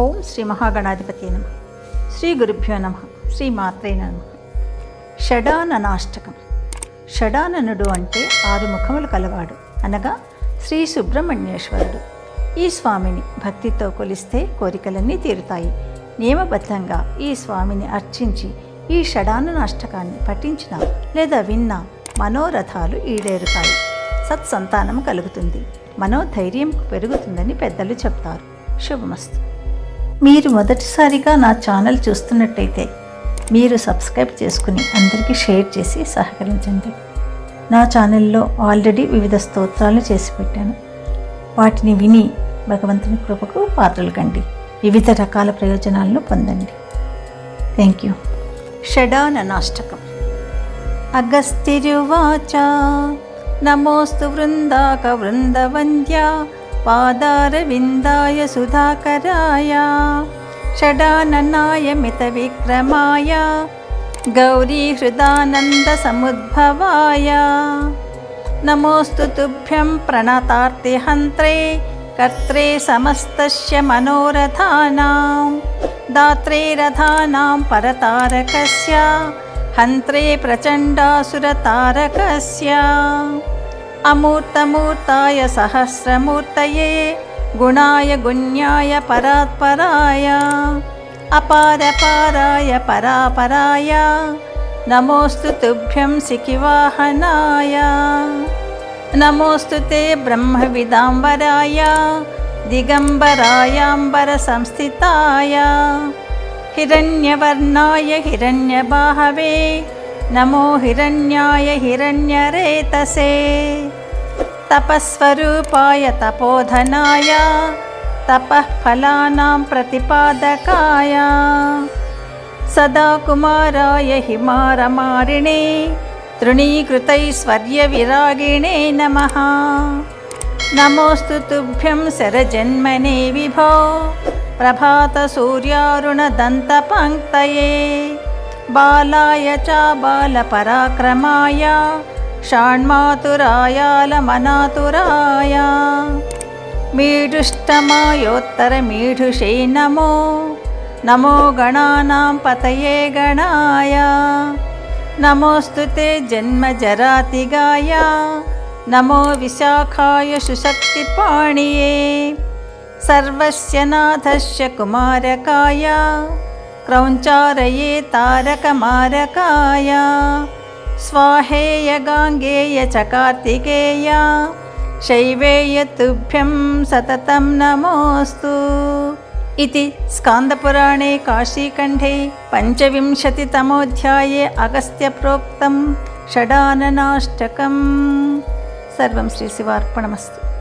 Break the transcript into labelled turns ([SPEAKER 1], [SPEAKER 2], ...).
[SPEAKER 1] ఓం శ్రీ మహాగణాధిపతి నమ శ్రీ గురుభ్యో నమ శ్రీ మాత్రే నమ షడాననాష్టకం షడాననుడు అంటే ఆరు ముఖములు కలవాడు అనగా శ్రీ సుబ్రహ్మణ్యేశ్వరుడు ఈ స్వామిని భక్తితో కొలిస్తే కోరికలన్నీ తీరుతాయి నియమబద్ధంగా ఈ స్వామిని అర్చించి ఈ షడాననాష్టకాన్ని పఠించిన లేదా విన్న మనోరథాలు ఈడేరుతాయి సత్సంతానం కలుగుతుంది మనోధైర్యం పెరుగుతుందని పెద్దలు చెప్తారు శుభమస్తు మీరు మొదటిసారిగా నా ఛానల్ చూస్తున్నట్టయితే మీరు సబ్స్క్రైబ్ చేసుకుని అందరికీ షేర్ చేసి సహకరించండి నా ఛానల్లో ఆల్రెడీ వివిధ స్తోత్రాలు చేసి పెట్టాను వాటిని విని భగవంతుని కృపకు పాత్రలు కండి వివిధ రకాల ప్రయోజనాలను పొందండి థ్యాంక్ యూ షడాననాష్టకం అగస్తి నమోస్తు వృందాక వృందవంద్యా पादारविन्दाय सुधाकराय षडाननाय मितविक्रमाय गौरीहृदानन्दसमुद्भवाय नमोऽस्तु तुभ्यं प्रणतार्तिहन्त्रे कर्त्रे समस्तस्य मनोरथानां दात्रे रथानां परतारकस्य हन्त्रे प्रचण्डासुरतारकस्य अमूर्तमूर्ताय सहस्रमूर्तये गुणाय गुण्याय परात्पराय अपारपाराय परापराय नमोऽस्तु तुभ्यं सिखिवाहनाय नमोऽस्तु ते ब्रह्मविदाम्बराय दिगम्बरायाम्बरसंस्थिताय हिरण्यवर्णाय हिरण्यबाहवे नमो हिरण्याय हिरण्यरेतसे तपःस्वरूपाय तपोधनाय तपः फलानां प्रतिपादकाय सदा कुमाराय हिमारमारिणे तृणीकृतैश्वर्यविरागिणे नमः नमोऽस्तु तुभ्यं शरजन्मने विभो प्रभातसूर्यारुणदन्तपङ्क्तये बालाय बालपराक्रमाय षाण्मातुरायालमनातुराय मीढुष्टमायोत्तरमीढुषे नमो नमो गणानां पतये गणाय नमो स्तुते जन्मजरातिगाय नमो विशाखाय सुशक्तिपाणिये सर्वस्य नाथस्य कुमारकाय क्रौञ्चारये तारकमारकाय स्वाहेय गाङ्गेय च कार्तिकेय शैवेय तुभ्यं सततं नमोऽस्तु इति स्कान्दपुराणे काशीखण्डे पञ्चविंशतितमोऽध्याये अगस्त्यप्रोक्तं षडाननाष्टकं सर्वं श्रीशिवार्पणमस्तु